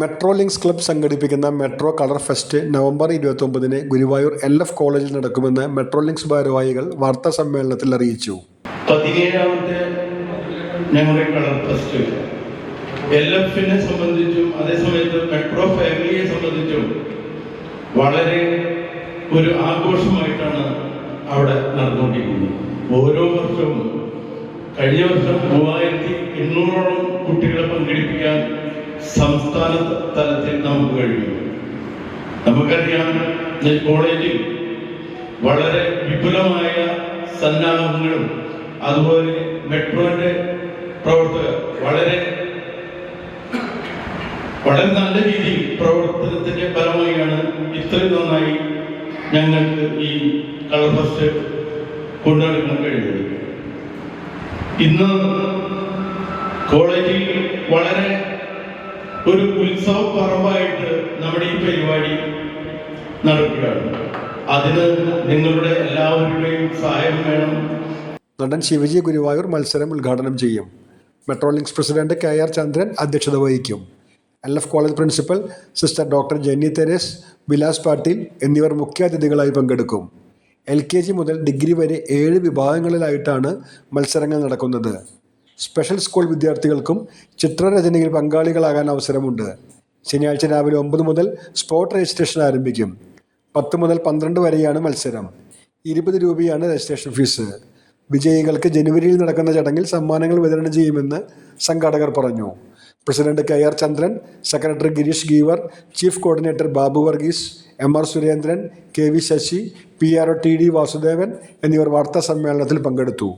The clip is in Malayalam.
മെട്രോ ലിങ്ക്സ് ക്ലബ് സംഘടിപ്പിക്കുന്ന മെട്രോ കളർ ഫെസ്റ്റ് നവംബർ ഇരുപത്തൊമ്പതിന് ഗുരുവായൂർ എൽ എഫ് കോളേജിൽ നടക്കുമെന്ന് മെട്രോ ലിങ്ക്സ് ഭാരവാഹികൾ വാർത്താ സമ്മേളനത്തിൽ അറിയിച്ചു. പതിനേഴാമത്തെ ഞങ്ങളുടെ കളർ ഫെസ്റ്റ്. എൽ സംബന്ധിച്ചും അതേസമയത്ത് മെട്രോ ഫാമിലിയെ സംബന്ധിച്ചും വളരെ ഒരു ആഘോഷമായിട്ടാണ് അവിടെ നടന്നുകൊണ്ടിരിക്കുന്നത്. ഓരോ വർഷവും കഴിഞ്ഞ വർഷം മൂവായിരത്തി എണ്ണൂറോളം കുട്ടികളെ പങ്കെടുപ്പിക്കാൻ സംസ്ഥാന തലത്തിൽ നമുക്ക് കഴിയും. നമുക്കറിയാം കോളേജിൽ വളരെ വിപുലമായ സന്നാഹങ്ങളും അതുപോലെ മെട്രോന്റെ പ്രവർത്തകർ വളരെ വളരെ നല്ല രീതിയിൽ പ്രവർത്തനത്തിന്റെ ഫലമായാണ് ഇത്രയും നന്നായി ഞങ്ങൾക്ക് ഈ കളർ ഫസ്റ്റ് കൊണ്ടുനടക്കാൻ കഴിഞ്ഞത്. ഇന്ന് കോളേജിൽ വളരെ ഒരു ഉത്സവ പറമ്പായിട്ട് നമ്മുടെ ഈ പരിപാടി നടക്കുകയാണ്. അതിന് നിങ്ങളുടെ എല്ലാവരുടെയും സഹായം വേണം. നടൻ ശിവജി ഗുരുവായൂർ മത്സരം ഉദ്ഘാടനം ചെയ്യും. Metro links president K R Chandran അധ്യക്ഷത വഹിക്കും. L F college principal sister doctor Jenny Therese Vilas Patil എന്നിവർ മുഖ്യാതിഥികളായി പങ്കെടുക്കും. എൽ കെ ജി മുതൽ ഡിഗ്രി വരെ ഏഴ് വിഭാഗങ്ങളിലായിട്ടാണ് മത്സരങ്ങൾ നടക്കുന്നത്. സ്പെഷ്യൽ സ്കൂൾ വിദ്യാർത്ഥികൾക്കും ചിത്രരചനയിൽ പങ്കാളികളാകാൻ അവസരമുണ്ട്. ശനിയാഴ്ച രാവിലെ ഒമ്പത് മുതൽ സ്പോട്ട് രജിസ്ട്രേഷൻ ആരംഭിക്കും. പത്ത് മുതൽ പന്ത്രണ്ട് വരെയാണ് മത്സരം. ഇരുപത് രൂപയാണ് രജിസ്ട്രേഷൻ ഫീസ്. വിജയികൾക്ക് ജനുവരിയിൽ നടക്കുന്ന ചടങ്ങിൽ സമ്മാനങ്ങൾ വിതരണം ചെയ്യുമെന്ന് സംഘാടകർ പറഞ്ഞു. President K R Chandran secretary Girish Geevar chief coordinator Babu Varghese M R Surendran K V Sasi P R O T D Vasudevan എന്നിവർ വാർത്താ സമ്മേളനത്തിൽ പങ്കെടുത്തു.